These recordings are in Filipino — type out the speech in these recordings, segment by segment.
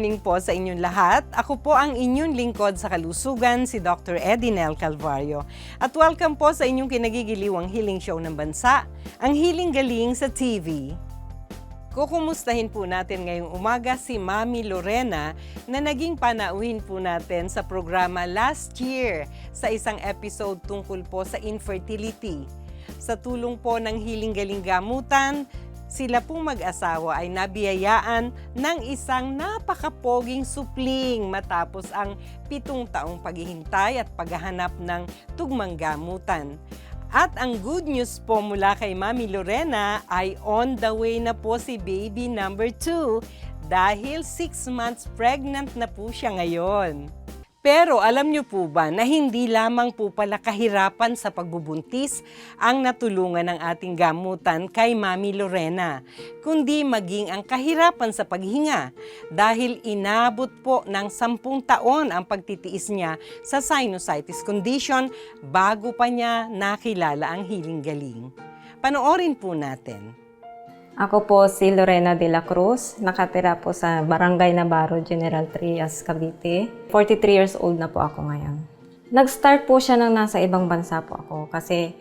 Morning po sa inyong lahat. Ako po ang inyong lingkod sa kalusugan, si Dr. Edinel Calvario. At welcome po sa inyong kinagigiliwang healing show ng bansa, ang Healing Galing sa TV. Kukumustahin po natin ngayong umaga si Mami Lorena na naging panauhin po natin sa programa last year sa isang episode tungkol po sa infertility. Sa tulong po ng Healing Galing Gamutan, sila pong mag-asawa ay nabiyayaan ng isang napakapoging supling matapos ang pitong taong paghihintay at paghahanap ng tugmang gamutan. At ang good news po mula kay Mami Lorena ay on the way na po si baby number 2 dahil 6 months pregnant na po siya ngayon. Pero alam niyo po ba na hindi lamang po pala kahirapan sa pagbubuntis ang natulungan ng ating gamutan kay Mami Lorena, kundi maging ang kahirapan sa paghinga dahil inabot po ng sampung taon ang pagtitiis niya sa sinusitis condition bago pa niya nakilala ang hiling galing. Panoorin po natin. Ako po si Lorena de la Cruz, nakatira po sa Barangay Navarro, General Trias, Cavite. 43 years old na po ako ngayon. Nag-start po siya nang nasa ibang bansa po ako kasi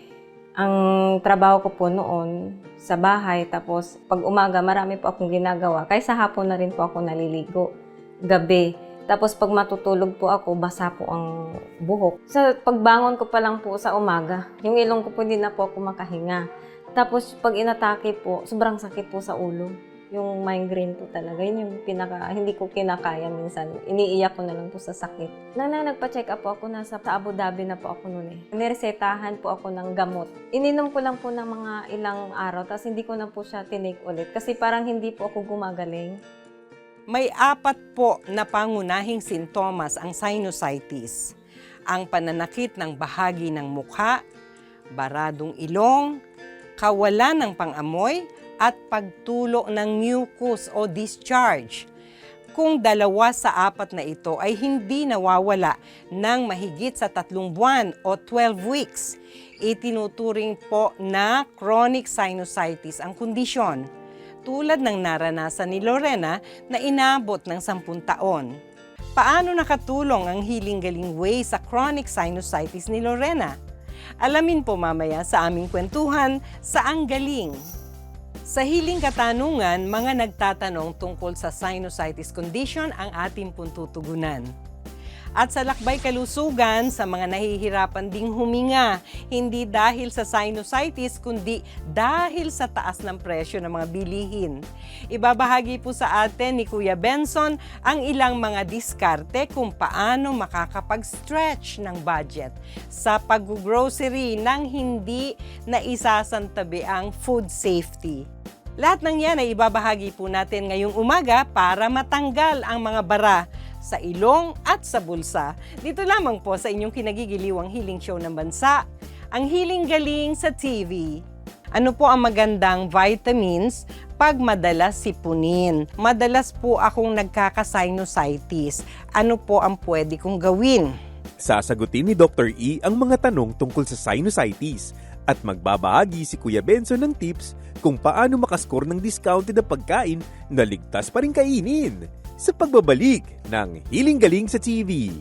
ang trabaho ko po noon sa bahay tapos pag umaga marami po akong ginagawa. Kaysa hapon na rin po ako naliligo gabi. Tapos pag matutulog po ako basa po ang buhok. Sa pagbangon ko pa lang po sa umaga yung ilong ko po hindi na po ako makahinga tapos pag inatake po, sobrang sakit po sa ulo. Yung migraine po talaga. Yun yung pinaka, hindi ko kinakaya minsan. Iniiyak ko na lang po sa sakit. Nang na nagpa-check up po ako, nasa sa Abu Dhabi na po ako noon eh. Niresetahan po ako ng gamot. Ininom ko lang po ng mga ilang araw, tapos hindi ko na po siya tinake ulit. Kasi parang hindi po ako gumagaling. May apat po na pangunahing sintomas ang sinusitis. Ang pananakit ng bahagi ng mukha, baradong ilong, kawalan ng pangamoy at pagtulo ng mucus o discharge. Kung dalawa sa apat na ito ay hindi nawawala ng mahigit sa tatlong buwan o 12 weeks, itinuturing po na chronic sinusitis ang kondisyon, tulad ng naranasan ni Lorena na inabot ng 10 taon. Paano nakatulong ang Healing Galing Way sa chronic sinusitis ni Lorena? Alamin po mamaya sa aming kwentuhan sa Ang Galing. Sa hiling katanungan, mga nagtatanong tungkol sa sinusitis condition ang ating puntutugunan. At sa lakbay kalusugan, sa mga nahihirapan ding huminga, hindi dahil sa sinusitis, kundi dahil sa taas ng presyo ng mga bilihin. Ibabahagi po sa atin ni Kuya Benson ang ilang mga diskarte kung paano makakapag-stretch ng budget sa pag-grocery nang hindi na isasantabi ang food safety. Lahat ng yan ay ibabahagi po natin ngayong umaga para matanggal ang mga bara sa ilong at sa bulsa. Dito lamang po sa inyong kinagigiliwang healing show ng bansa, ang Healing Galing sa TV. Ano po ang magandang vitamins pag madalas sipunin? Madalas po akong nagkaka-sinusitis. Ano po ang pwede kong gawin? Sasagutin ni Dr. E ang mga tanong tungkol sa sinusitis at magbabahagi si Kuya Benson ng tips kung paano makascore ng discounted na pagkain na ligtas pa rin kainin sa pagbabalik ng Hiling Galing sa TV.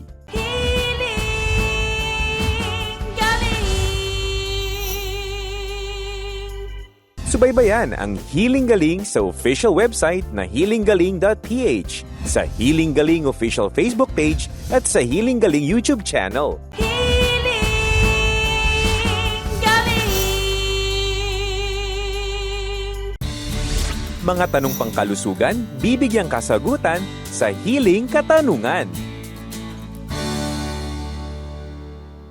Subaybayan ang Healing Galing sa official website na healinggaling.ph, sa Healing Galing official Facebook page at sa Healing Galing YouTube channel. Mga tanong pangkalusugan, bibigyang kasagutan sa Healing Katanungan.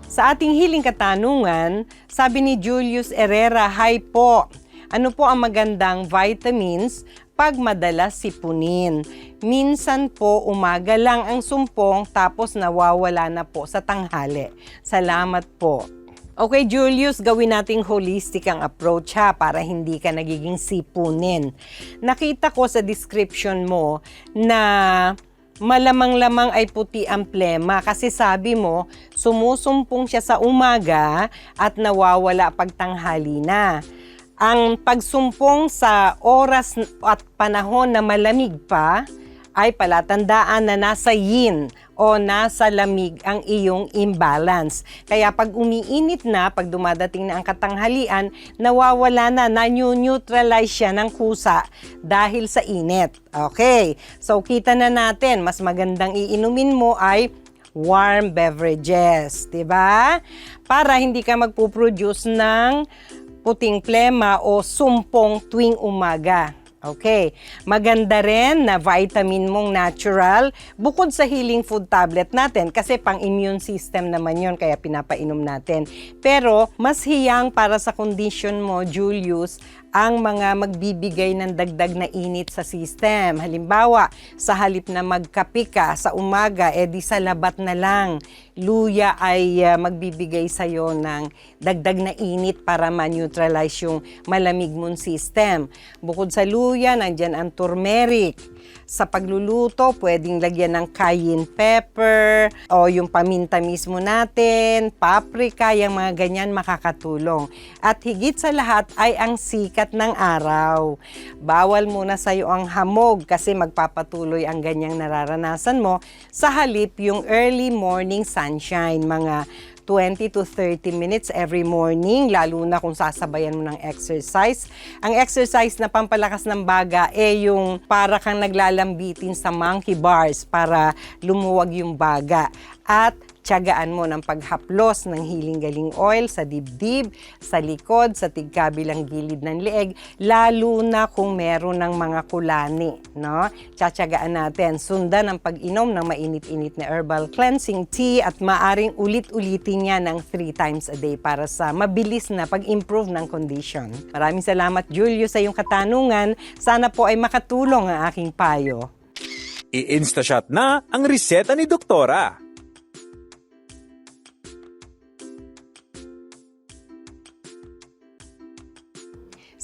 Sa ating hiling katanungan, sabi ni Julius Herrera, Hi po! Ano po ang magandang vitamins pag madalas sipunin? Minsan po umaga lang ang sumpong tapos nawawala na po sa tanghali. Salamat po. Okay, Julius, gawin nating holistic ang approach ha para hindi ka nagiging sipunin. Nakita ko sa description mo na malamang-lamang ay puti ang plema kasi sabi mo, sumusumpong siya sa umaga at nawawala pagtanghali na. Ang pagsumpong sa oras at panahon na malamig pa ay palatandaan na nasa yin o nasa lamig ang iyong imbalance. Kaya pag umiinit na, pag dumadating na ang katanghalian, nawawala na, na-neutralize siya ng kusa dahil sa init. Okay, so kita na natin, mas magandang iinumin mo ay warm beverages, 'di ba? Para hindi ka magpo-produce ng puting plema o sumpong tuwing umaga. Okay. Maganda rin na vitamin mong natural bukod sa healing food tablet natin kasi pang immune system naman yon kaya pinapainom natin. Pero mas hiyang para sa condition mo, Julius, ang mga magbibigay ng dagdag na init sa system. Halimbawa, sa halip na magkape ka sa umaga, edi sa labat na lang. Luya ay uh, magbibigay sa'yo ng dagdag na init para ma-neutralize yung malamig mong system. Bukod sa luya, nandyan ang turmeric. Sa pagluluto, pwedeng lagyan ng cayenne pepper o yung paminta mismo natin, paprika, yung mga ganyan makakatulong. At higit sa lahat ay ang sikat ng araw. Bawal muna sa'yo ang hamog kasi magpapatuloy ang ganyang nararanasan mo sa halip yung early morning sunshine, mga 20 to 30 minutes every morning, lalo na kung sasabayan mo ng exercise. Ang exercise na pampalakas ng baga eh yung para kang naglalambitin sa monkey bars para lumuwag yung baga. At tiyagaan mo ng paghaplos ng hiling-galing oil sa dibdib, sa likod, sa tigkabilang gilid ng leeg, lalo na kung meron ng mga kulani. No? Tsatsagaan natin. Sundan ang pag-inom ng mainit-init na herbal cleansing tea at maaring ulit-ulitin niya ng three times a day para sa mabilis na pag-improve ng condition. Maraming salamat, Julio, sa iyong katanungan. Sana po ay makatulong ang aking payo. I-instashot na ang reseta ni Doktora.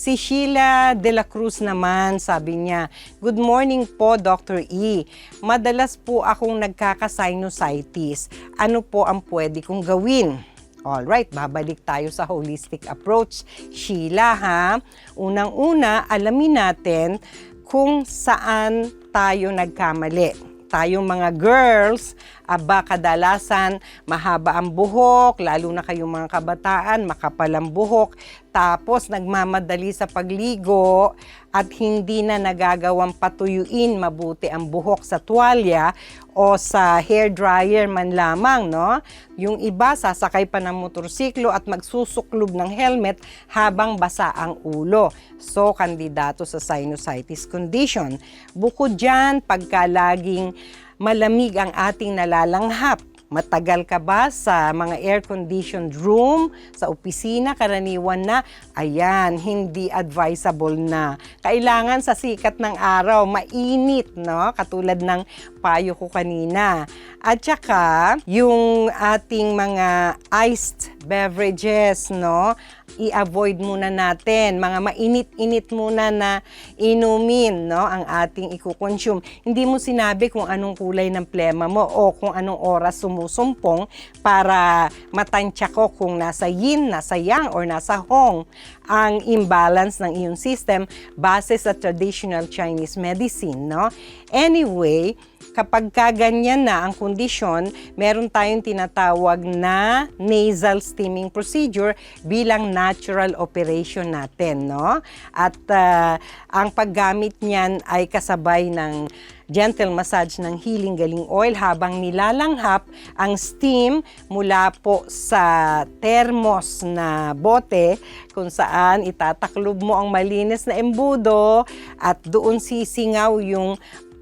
Si Sheila De La Cruz naman, sabi niya, Good morning po, Dr. E. Madalas po akong nagkaka-sinusitis. Ano po ang pwede kong gawin? Alright, babalik tayo sa holistic approach. Sheila, ha? Unang-una, alamin natin kung saan tayo nagkamali tayong mga girls, aba kadalasan mahaba ang buhok, lalo na kayong mga kabataan, makapal ang buhok, tapos nagmamadali sa pagligo at hindi na nagagawang patuyuin mabuti ang buhok sa tuwalya o sa hair dryer man lamang, no? Yung iba sasakay pa ng motorsiklo at magsusuklob ng helmet habang basa ang ulo. So, kandidato sa sinusitis condition. Bukod dyan, pagka laging malamig ang ating nalalanghap, Matagal ka ba sa mga air-conditioned room, sa opisina, karaniwan na? Ayan, hindi advisable na. Kailangan sa sikat ng araw, mainit, no? Katulad ng payo ko kanina. At saka, yung ating mga iced beverages, no? I-avoid muna natin. Mga mainit-init muna na inumin, no? Ang ating iko-consume. Hindi mo sinabi kung anong kulay ng plema mo o kung anong oras sumusumpong para matansya ko kung nasa yin, nasa yang, or nasa hong ang imbalance ng immune system base sa traditional Chinese medicine, no? Anyway, kapag kaganyan na ang kondisyon, meron tayong tinatawag na nasal steaming procedure bilang natural operation natin, no? At uh, ang paggamit niyan ay kasabay ng gentle massage ng healing galing oil habang nilalanghap ang steam mula po sa thermos na bote kung saan itataklob mo ang malinis na embudo at doon sisingaw yung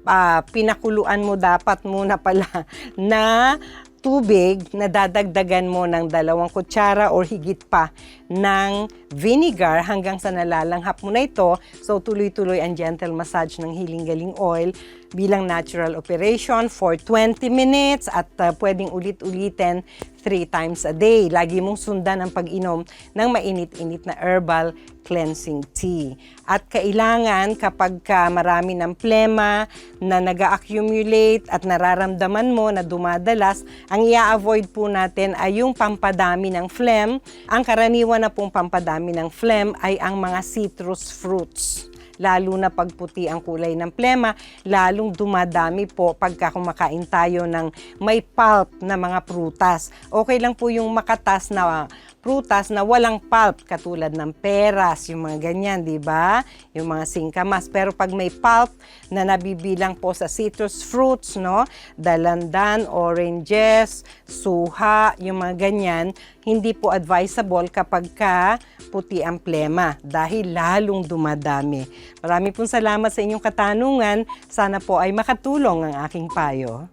ah, pinakuluan mo dapat muna pala na tubig na dadagdagan mo ng dalawang kutsara or higit pa ng vinegar hanggang sa nalalanghap mo na ito. So tuloy-tuloy ang gentle massage ng Healing Galing Oil bilang natural operation for 20 minutes at uh, pwedeng ulit-ulitin 3 times a day. Lagi mong sundan ang pag-inom ng mainit-init na herbal cleansing tea. At kailangan kapag ka marami ng plema na nag accumulate at nararamdaman mo na dumadalas, ang i-avoid po natin ay yung pampadami ng phlegm. Ang karaniwan na pong pampadami ng phlegm ay ang mga citrus fruits lalo na pagputi ang kulay ng plema, lalong dumadami po pagka kumakain tayo ng may pulp na mga prutas. Okay lang po yung makatas na prutas na walang pulp katulad ng peras, yung mga ganyan, di ba? Yung mga singkamas. Pero pag may pulp na nabibilang po sa citrus fruits, no? Dalandan, oranges, suha, yung mga ganyan, hindi po advisable kapag ka puti ang plema dahil lalong dumadami. Marami pong salamat sa inyong katanungan. Sana po ay makatulong ang aking payo.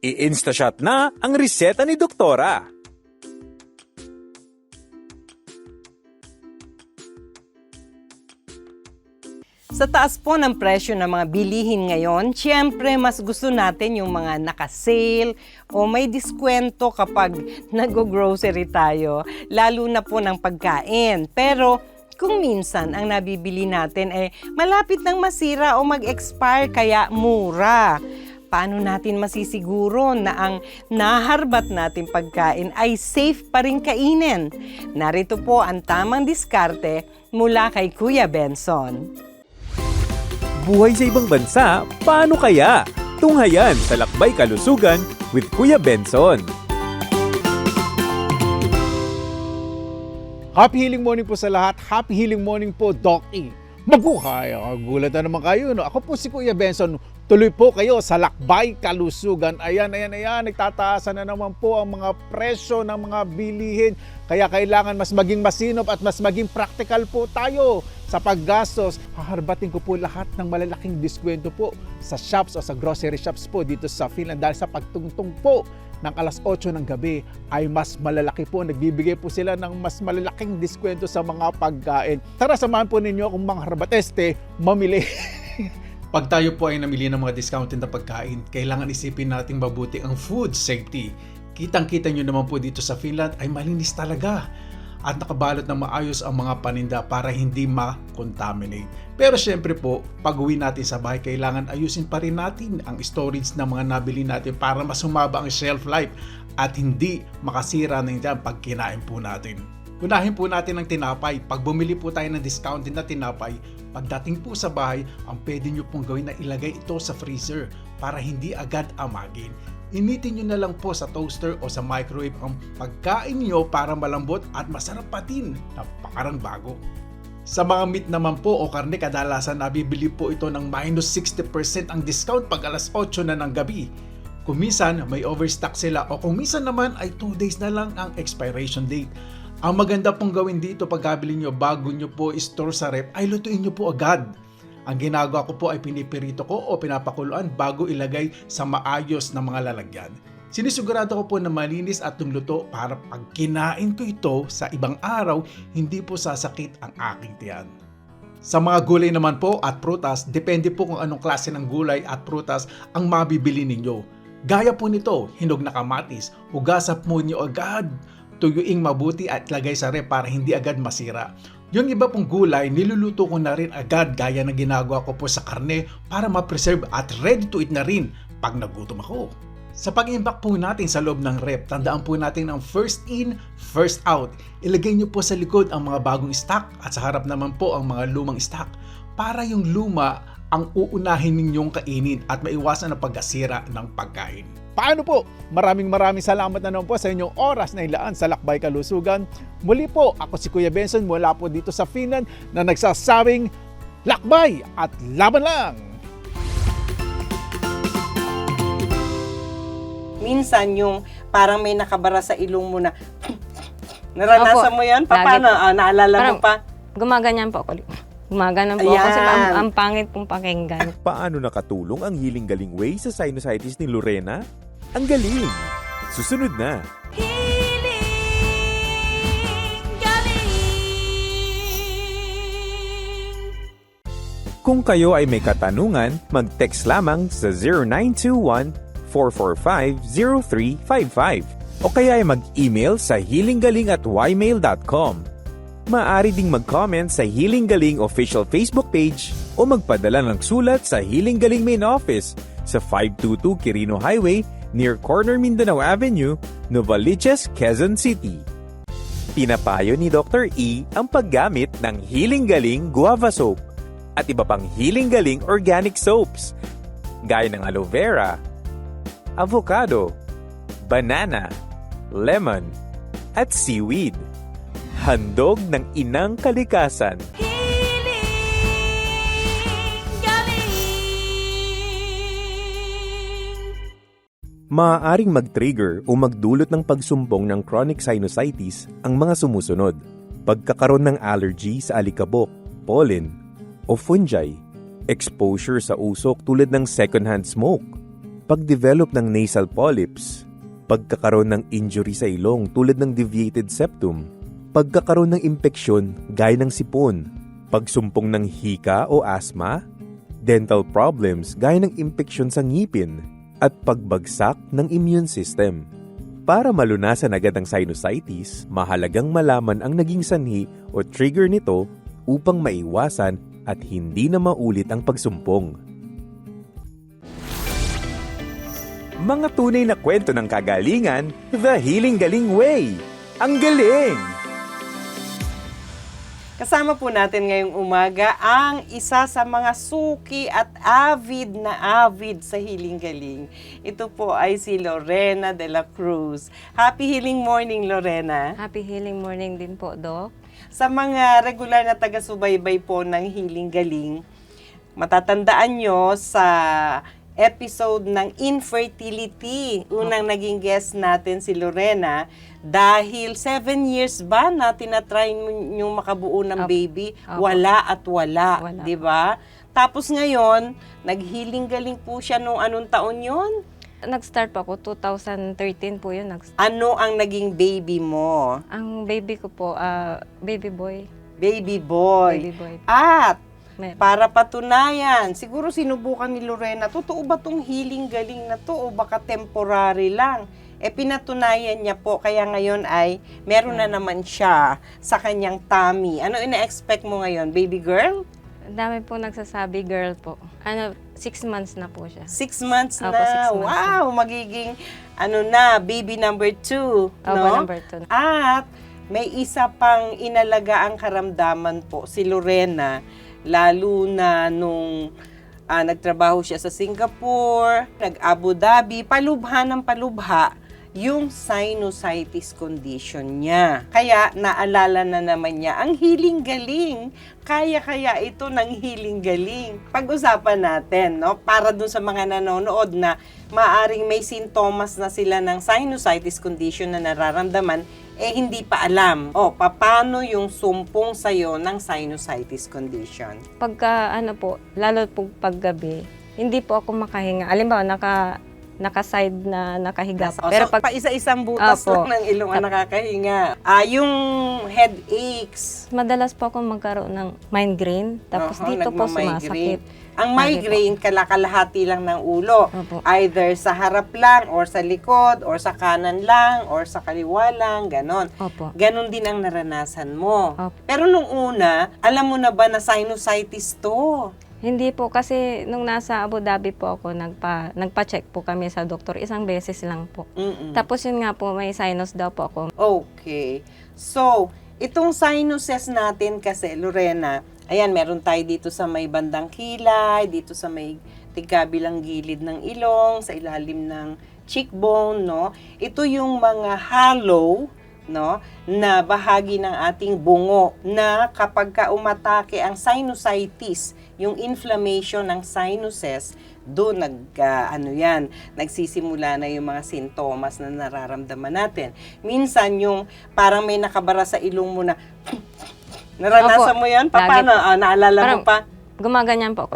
I-instashot na ang reseta ni Doktora. Sa taas po ng presyo ng mga bilihin ngayon, siyempre mas gusto natin yung mga naka-sale o may diskwento kapag nag-grocery tayo, lalo na po ng pagkain. Pero kung minsan ang nabibili natin ay malapit nang masira o mag-expire kaya mura. Paano natin masisiguro na ang naharbat natin pagkain ay safe pa rin kainin? Narito po ang tamang diskarte mula kay Kuya Benson. Buhay sa ibang bansa, paano kaya? Tunghayan sa Lakbay Kalusugan with Kuya Benson. Happy healing morning po sa lahat. Happy healing morning po, Doc E. Mabuhay! Ah, Gulat na naman kayo. No? Ako po si Kuya Benson. Tuloy po kayo sa Lakbay Kalusugan. Ayan, ayan, ayan. Nagtataasan na naman po ang mga presyo ng mga bilihin. Kaya kailangan mas maging masinop at mas maging practical po tayo sa paggastos. Haharbatin ko po lahat ng malalaking diskwento po sa shops o sa grocery shops po dito sa Finland dahil sa pagtungtong po ng alas 8 ng gabi ay mas malalaki po. Nagbibigay po sila ng mas malalaking diskwento sa mga pagkain. Tara, samahan po ninyo akong mga harbateste mamili. Pag tayo po ay namili ng mga discounted na pagkain, kailangan isipin natin mabuti ang food safety. Kitang-kita nyo naman po dito sa Finland ay malinis talaga at nakabalot ng maayos ang mga paninda para hindi ma-contaminate. Pero syempre po, pag uwi natin sa bahay, kailangan ayusin pa rin natin ang storage ng mga nabili natin para mas humaba ang shelf life at hindi makasira na dyan pag kinain po natin. Unahin po natin ang tinapay. Pag bumili po tayo ng discounted na tinapay, pagdating po sa bahay, ang pwede nyo pong gawin na ilagay ito sa freezer para hindi agad amagin. Initin nyo na lang po sa toaster o sa microwave ang pagkain nyo para malambot at masarap pa din na parang bago. Sa mga meat naman po o karne, kadalasan nabibili po ito ng minus 60% ang discount pag alas 8 na ng gabi. Kung minsan may overstock sila o kung minsan naman ay 2 days na lang ang expiration date. Ang maganda pong gawin dito pagkabili nyo bago nyo po store sa rep ay lutuin nyo po agad. Ang ginagawa ko po ay pinipirito ko o pinapakuluan bago ilagay sa maayos na mga lalagyan. Sinisigurado ko po na malinis at luto para pag kinain ko ito sa ibang araw, hindi po sasakit ang aking tiyan. Sa mga gulay naman po at prutas, depende po kung anong klase ng gulay at prutas ang mabibili ninyo. Gaya po nito, hinog na kamatis, hugasap mo niyo agad, tuyuing mabuti at lagay sa rep para hindi agad masira. Yung iba pong gulay, niluluto ko na rin agad gaya ng ginagawa ko po sa karne para ma-preserve at ready to eat na rin pag nagutom ako. Sa pag-imbak po natin sa loob ng rep, tandaan po natin ang first in, first out. Ilagay niyo po sa likod ang mga bagong stock at sa harap naman po ang mga lumang stock para yung luma ang uunahin ninyong kainin at maiwasan ang pagkasira ng pagkain. Paano po? Maraming maraming salamat na naman po sa inyong oras na ilaan sa Lakbay Kalusugan. Muli po, ako si Kuya Benson mula po dito sa Finland na nagsasabing Lakbay at laban lang! minsan yung parang may nakabara sa ilong mo na naranasan Opo, mo yan? lagi Paano? po. Ah, naalala mo Parang- pa? Gumaganyan po ako. Gumaganon po ako kasi Ayan. ang, ang pangit pong pakinggan. Paano nakatulong ang Healing Galing Way sa sinusitis ni Lorena? Ang galing! Susunod na! Kung kayo ay may katanungan, mag-text lamang sa 0921-445-0355 o kaya ay mag-email sa healinggaling at ymail.com. Maaari ding mag-comment sa Healing Galing official Facebook page o magpadala ng sulat sa Healing Galing Main Office sa 522 Quirino Highway near Corner Mindanao Avenue, Novaliches, Quezon City. Pinapayo ni Dr. E ang paggamit ng Healing Galing Guava Soap at iba pang hiling-galing organic soaps gaya ng aloe vera, avocado, banana, lemon, at seaweed. Handog ng inang kalikasan. Maaaring mag-trigger o magdulot ng pagsumbong ng chronic sinusitis ang mga sumusunod. Pagkakaroon ng allergy sa alikabok, pollen, o fungi, exposure sa usok tulad ng secondhand smoke, pagdevelop ng nasal polyps, pagkakaroon ng injury sa ilong tulad ng deviated septum, pagkakaroon ng impeksyon gaya ng sipon, pagsumpong ng hika o asthma, dental problems gaya ng impeksyon sa ngipin, at pagbagsak ng immune system. Para malunasan agad ang sinusitis, mahalagang malaman ang naging sanhi o trigger nito upang maiwasan at hindi na maulit ang pagsumpong. Mga tunay na kwento ng kagalingan, The Healing Galing Way. Ang galing! Kasama po natin ngayong umaga ang isa sa mga suki at avid na avid sa Healing Galing. Ito po ay si Lorena de la Cruz. Happy Healing Morning, Lorena. Happy healing morning din po, Doc. Sa mga regular na taga-subaybay po ng Healing Galing, matatandaan nyo sa episode ng infertility. Unang naging guest natin si Lorena dahil seven years ba na tinatry yung makabuo ng baby, Apo. wala at wala, Wala. 'di ba? Tapos ngayon, naghiling galing po siya nung anong taon yon? Nag-start po ako, 2013 po yun. Nag Ano ang naging baby mo? ang baby ko po, ah, baby boy. Baby boy. Baby boy. At Mer- para patunayan, siguro sinubukan ni Lorena, totoo ba tong healing galing na to o baka temporary lang? E pinatunayan niya po, kaya ngayon ay meron na naman siya sa kanyang tummy. Ano ina-expect mo ngayon, baby girl? Ang dami po nagsasabi, girl po. Ano, six months na po siya. Six months Opo, na. six months wow, magiging ano na, baby number two. Opo, no? number two. At may isa pang inalaga ang karamdaman po, si Lorena, lalo na nung ah, nagtrabaho siya sa Singapore, nag-Abu Dhabi, palubha ng palubha yung sinusitis condition niya. Kaya naalala na naman niya ang healing galing. Kaya-kaya ito ng healing galing. Pag-usapan natin, no? Para dun sa mga nanonood na maaring may sintomas na sila ng sinusitis condition na nararamdaman, eh hindi pa alam. O, paano yung sumpong sa'yo ng sinusitis condition? Pagka, ano po, lalo po paggabi, hindi po ako makahinga. Alimbawa, naka, naka-side na nakahiga po. Pero so, pag pa isa-isang butas Apo. lang ng ilong ang nakakahinga. Ah, yung headaches, madalas po ako magkaroon ng migraine, tapos Aha, dito po sumasakit. Ang migraine, kalakalahati lang ng ulo. Opo. Either sa harap lang, or sa likod, or sa kanan lang, or sa kaliwa lang, ganon. Opo. Ganon din ang naranasan mo. Opo. Pero nung una, alam mo na ba na sinusitis to? Hindi po kasi nung nasa Abu Dhabi po ako, nagpa, nagpa-check po kami sa doktor, isang beses lang po. Mm-mm. Tapos yun nga po, may sinus daw po ako. Okay. So, itong sinuses natin kasi, Lorena, ayan, meron tayo dito sa may bandang kilay, dito sa may tigkabilang gilid ng ilong, sa ilalim ng cheekbone, no? Ito yung mga hollow, no, na bahagi ng ating bungo na kapag ka umatake ang sinusitis, yung inflammation ng sinuses, doon nag ah, ano yan, nagsisimula na yung mga sintomas na nararamdaman natin. Minsan yung parang may nakabara sa ilong mo na naranasan Opo. mo yan? Pa, Lagi paano? po. Ah, naalala mo Parang- pa? Gumaganyan po ako.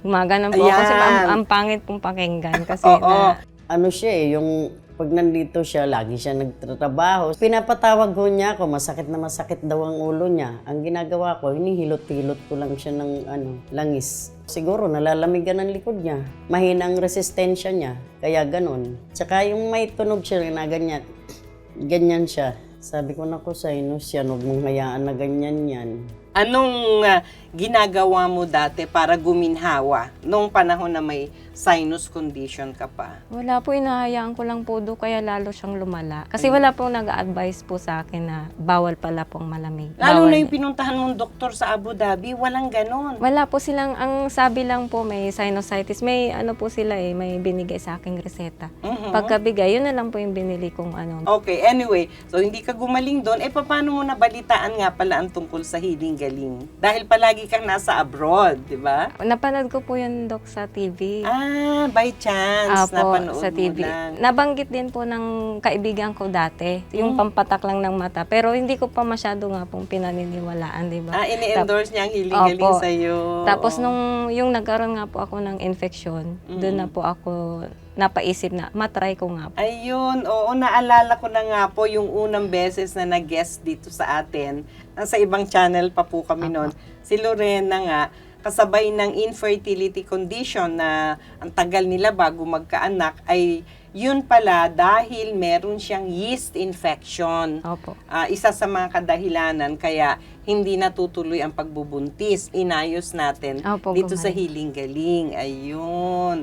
Gumaganyan po ako kasi Ayan. ang, ang pangit pong pakinggan kasi Oo. na, ano siya eh, yung pag nandito siya, lagi siya nagtatrabaho. Pinapatawag ko niya ako, masakit na masakit daw ang ulo niya. Ang ginagawa ko, hinihilot-hilot ko lang siya ng ano, langis. Siguro nalalamigan ang likod niya. Mahina ang resistensya niya, kaya ganun. Tsaka yung may tunog siya na ganyan, ganyan siya. Sabi ko, naku, sinus yan, huwag mong hayaan na ganyan yan. Anong ah, ginagawa mo dati para guminhawa nung panahon na may sinus condition ka pa? Wala po, inahayaan ko lang po do kaya lalo siyang lumala. Kasi wala pong nag-advise po sa akin na bawal pala pong malamig. Lalo Bawal na yung pinuntahan mong doktor sa Abu Dhabi, walang ganon. Wala po silang, ang sabi lang po may sinusitis, may ano po sila eh, may binigay sa aking reseta. Mhm. Pagkabigay, yun na lang po yung binili kong ano. Okay, anyway, so hindi ka gumaling doon, eh paano mo nabalitaan nga pala ang tungkol sa healing galing? Dahil palagi kang nasa abroad, di ba? Napanood ko po yun, Dok, sa TV. Ah, by chance, Apo, napanood sa TV. mo lang. Nabanggit din po ng kaibigan ko dati, yung Hmm. pampatak lang ng mata. Pero hindi ko pa masyado nga pong pinaniniwalaan, di ba? Ah, ini-endorse niya ang healing Opo. sa'yo. Tapos nung yung nagkaroon nga po ako ng infection, doon na po ako napaisip na matry ko nga po. Ayun, oo, naalala ko na nga po yung unang beses na nag-guest dito sa atin. Nasa ibang channel pa po kami noon. Si Lorena nga, kasabay ng infertility condition na ang tagal nila bago magkaanak ay yun pala dahil meron siyang yeast infection. Opo. Ah, isa sa mga kadahilanan kaya hindi natutuloy ang pagbubuntis. Inayos natin Opo, dito sa gumaling. Healing Galing. Ayun.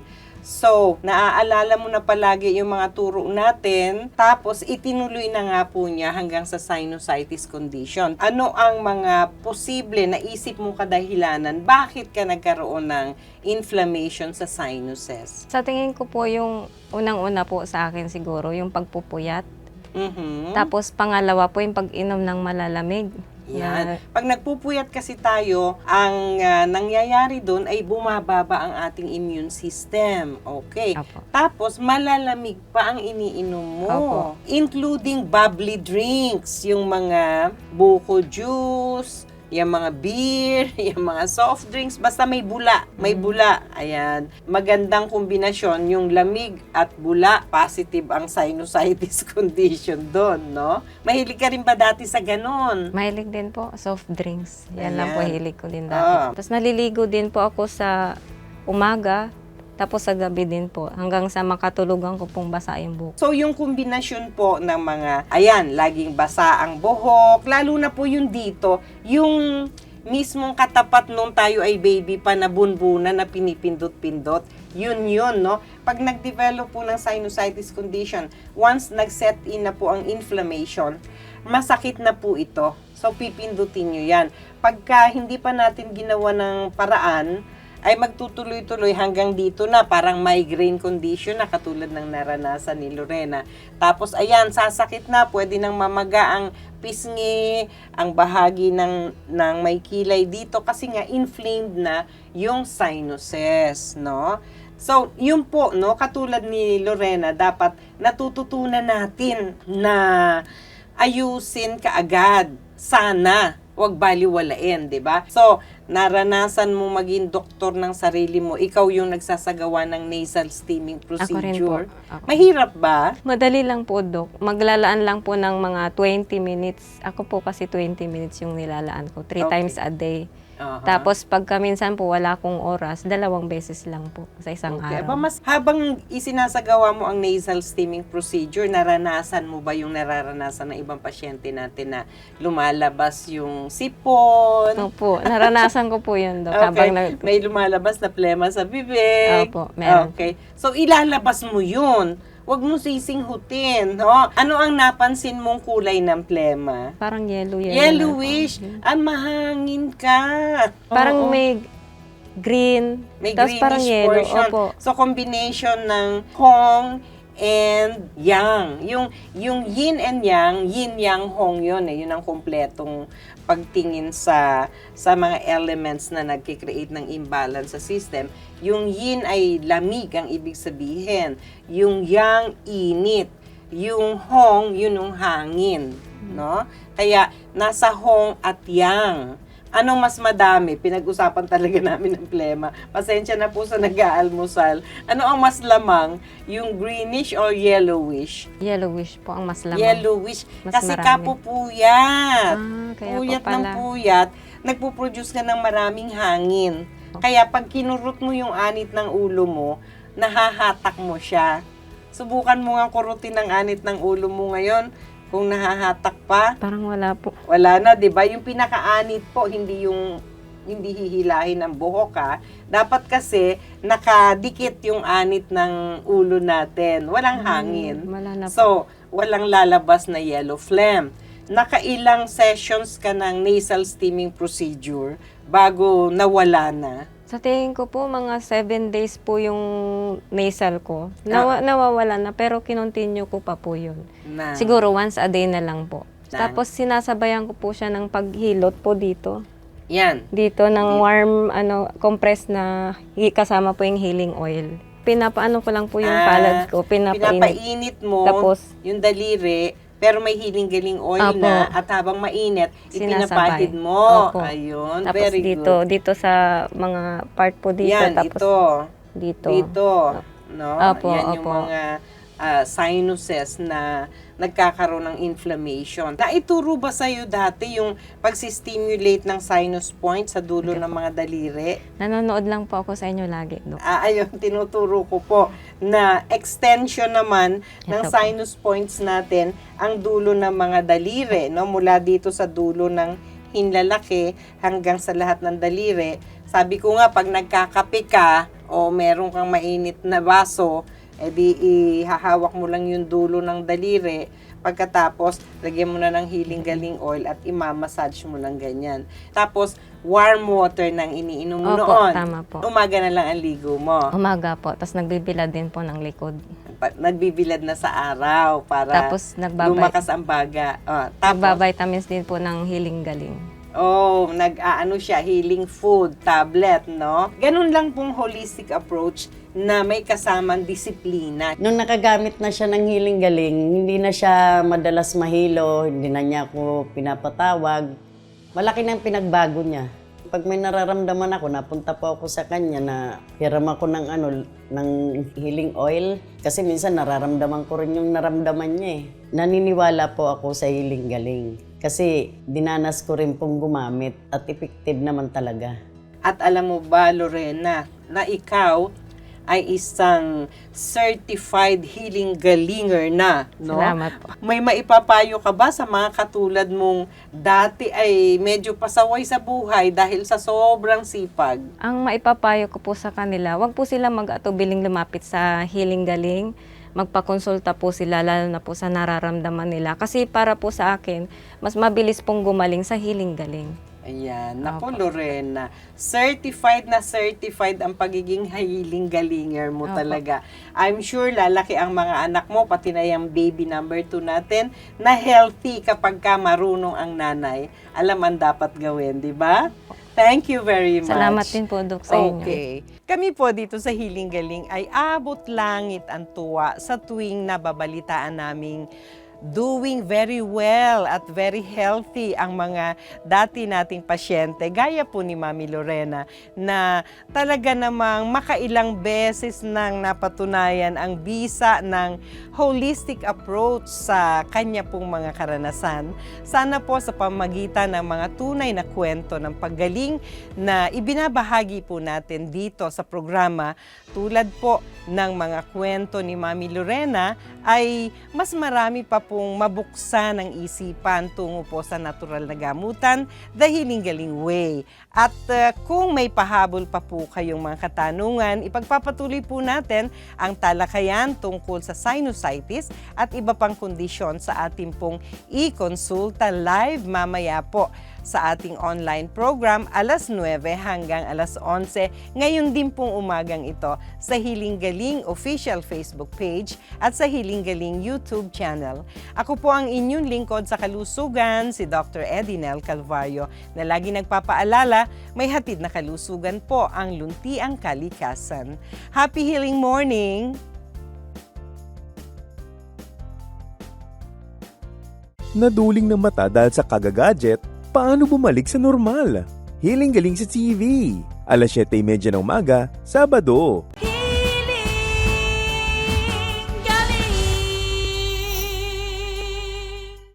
So, naaalala mo na palagi yung mga turo natin, tapos itinuloy na nga po niya hanggang sa sinusitis condition. Ano ang mga posible na isip mong kadahilanan? Bakit ka nagkaroon ng inflammation sa sinuses? Sa tingin ko po yung unang-una po sa akin siguro, yung pagpupuyat. Mhm. Tapos pangalawa po yung pag-inom ng malalamig. Yan. Pag nagpupuyat kasi tayo, ang ah, nangyayari doon ay bumababa ang ating immune system. Okay. Apo. Tapos malalamig pa ang iniinom mo. Opo. Including bubbly drinks, yung mga buko juice, yung mga beer, yung mga soft drinks, basta may bula. May bula. Ayan. Magandang kombinasyon yung lamig at bula. Positive ang sinusitis condition doon, no? Mahilig ka rin ba dati sa ganon? Mahilig din po, soft drinks. Yan lang po Ayan. hilig ko din Ah. dati. Tapos naliligo din po ako sa umaga, tapos sa gabi din po. Hanggang sa makatulugan ko pong basa yung buhok. So, yung kombinasyon po ng mga, ayan, laging basa ang buhok, lalo na po yung dito, yung mismong katapat nung tayo ay baby pa na bunbuna na pinipindot-pindot, yun yun, no? Pag nag-develop po ng sinusitis condition, once nag-set in na po ang inflammation, masakit na po ito. So, pipindutin nyo yan. Pagka hindi pa natin ginawa ng paraan, ay magtutuloy-tuloy hanggang dito na parang migraine condition na katulad ng naranasan ni Lorena. Tapos ayan, sasakit na, pwede nang mamaga ang pisngi, ang bahagi ng, ng may kilay dito kasi nga inflamed na yung sinuses, no? So, yun po, no, katulad ni Lorena, dapat natututunan natin na ayusin kaagad. Sana, wag baliwalain, 'di ba? So, naranasan mo maging doktor ng sarili mo, ikaw yung nagsasagawa ng nasal steaming Ako rin po. procedure. Ako. Mahirap ba? Madali lang po, Dok. Maglalaan lang po ng mga 20 minutes. Ako po kasi 20 minutes yung nilalaan ko. Three Okay. times a day. Aha. Tapos pagka minsan po wala akong oras, dalawang beses lang po sa isang Okay. araw. Aba, mas habang isinasagawa mo ang nasal steaming procedure, naranasan mo ba yung nararanasan ng ibang pasyente natin na lumalabas yung sipon? Opo, naranasan ko po yun, Dok. Okay. Habang nag- May lumalabas na plema sa bibig. Opo, meron. Okay. So, ilalabas mo yun. Huwag mo sisinghutin. No? Ano ang napansin mong kulay ng plema? parang yellow, yellow. na- Yellowish. Ah, mahangin ka. Oo. Parang may green, May tapos greenish parang yellow. portion. Opo. So, combination ng Hong and Yang. Yung, yung yin and yang, yin yang hong yun eh. Yun ang kompletong pagtingin sa sa mga elements na nagkikreate ng imbalance sa system. Yung yin ay lamig ang ibig sabihin. Yung yang, init. Yung hong, yun yung hangin. No? Kaya, nasa hong at yang. Anong mas madami? Pinag-usapan talaga namin ng plema. Pasensya na po sa nag-aalmusal. Ano ang mas lamang? Yung greenish or yellowish? Yellowish po ang mas lamang. Yellowish. Mas Kasi marami. kapupuyat. Ah, kaya puyat po ng pala. puyat, nagpuproduce ka ng maraming hangin. Kaya pag kinurot mo yung anit ng ulo mo, nahahatak mo siya. Subukan mo nga kurutin ang anit ng ulo mo ngayon. Kung nahahatak pa, Parang wala po. wala na, 'di ba? Yung pinakaanit po, hindi yung hindi hihilahin ang buhok ha. Dapat kasi nakadikit yung anit ng ulo natin. Walang hangin. Wala na po. So, walang lalabas na yellow phlegm. Nakailang sessions ka ng nasal steaming procedure bago nawala na? Sa tingin ko po, mga 7 days po yung nasal ko. Nawa- nawawala na, pero kinontinue ko pa po yun. na Siguro once a day na lang po. Lang. Tapos sinasabayan ko po siya ng paghilot po dito. Yan. Dito ng warm ano compress na hi- kasama po yung healing oil. Pinapaano ko lang po yung Ah, palad ko, pinapainit. Pinapainit mo Tapos- yung daliri, pero may healing-galing oil Opo. na at habang mainit, Sinasabay. ipinapahid mo. Opo. Ayun, Tapos very dito, good. dito sa mga part po dito. Yan, tapos ito. dito. Dito. No? Opo, Yan yung opo. mga ah, sinuses na nagkakaroon ng inflammation. Naituro ba sa'yo dati yung pagsistimulate ng sinus point sa dulo ng mga daliri? Nanonood lang po ako sa inyo lagi, Dok. Ah, ayun, tinuturo ko po na extension naman ng Ito po. sinus points natin ang dulo ng mga daliri, no? Mula dito sa dulo ng hinlalaki hanggang sa lahat ng daliri. Sabi ko nga, pag nagkakape ka o meron kang mainit na baso, edi ihahawak mo lang yung dulo ng daliri. Pagkatapos, lagyan mo na ng healing galing oil at imamassage mo lang ganyan. Tapos, warm water nang iniinom mo Opo, noon. tama po. Umaga na lang ang ligo mo. Umaga po, tapos nagbibilad din po ng likod. Pa- Nagbibilad na sa araw para Tapos nagbabay- lumakas ang baga. Ah, tapos, Nagbabitamins din po ng healing galing. oh, nag-aano siya, healing food, tablet, no? Ganun lang pong holistic approach na may kasamang disiplina. Nung nakagamit na siya ng healing galing, hindi na siya madalas mahilo, hindi na niya ako pinapatawag. Malaki na pinagbago niya. Pag may nararamdaman ako, napunta po ako sa kanya na hiram ako ng ano, ng healing oil. Kasi minsan nararamdaman ko rin yung naramdaman niya eh. Naniniwala po ako sa healing galing. Kasi dinanas ko rin pong gumamit at effective naman talaga. At alam mo ba, Lorena, na ikaw ay isang certified healing galinger na, no? Salamat po. May maipapayo ka ba sa mga katulad mong dati ay medyo pasaway sa buhay dahil sa sobrang sipag? Ang maipapayo ko po sa kanila, wag po sila mag-atubiling lumapit sa healing galing. Magpakonsulta po sila, lalo na po sa nararamdaman nila. Kasi para po sa akin, mas mabilis pong gumaling sa healing galing. Ayan, nako Lorena, certified na certified ang pagiging healing galinger mo Opo. talaga. I'm sure lalaki ang mga anak mo, pati na yung baby number 2 natin, na healthy kapag ka marunong ang nanay. Alam ang dapat gawin, di ba? Thank you very much. Salamat din po, Dok, sa inyo. Okay. Kami po dito sa Hiling Galing ay abot langit ang tuwa sa tuwing nababalitaan naming doing very well at very healthy ang mga dati nating pasyente. Gaya po ni Mami Lorena na talaga namang makailang beses nang napatunayan ang bisa ng holistic approach sa kanya pong mga karanasan. Sana po sa pamagitan ng mga tunay na kwento ng paggaling na ibinabahagi po natin dito sa programa tulad po ng mga kwento ni Mami Lorena ay mas marami pa pong mabuksan ang isipan tungo po sa natural na gamutan, the Healing Galing Way. At uh, kung may pahabol pa po kayong mga katanungan, ipagpapatuloy po natin ang talakayan tungkol sa sinusitis at iba pang kondisyon sa ating pong e-consulta live mamaya po sa ating online program alas 9 hanggang alas 11 ngayon din pong umagang ito sa Hiling Galing official Facebook page at sa Hiling Galing YouTube channel. Ako po ang inyong lingkod sa kalusugan, si Dr. Edinel Calvario na lagi nagpapaalala may hatid na kalusugan po ang luntiang kalikasan. Happy healing morning! Naduling ng mata dahil sa kagagadget, paano bumalik sa normal? Hiling galing sa TV. Alas 7.30 ng umaga, Sabado.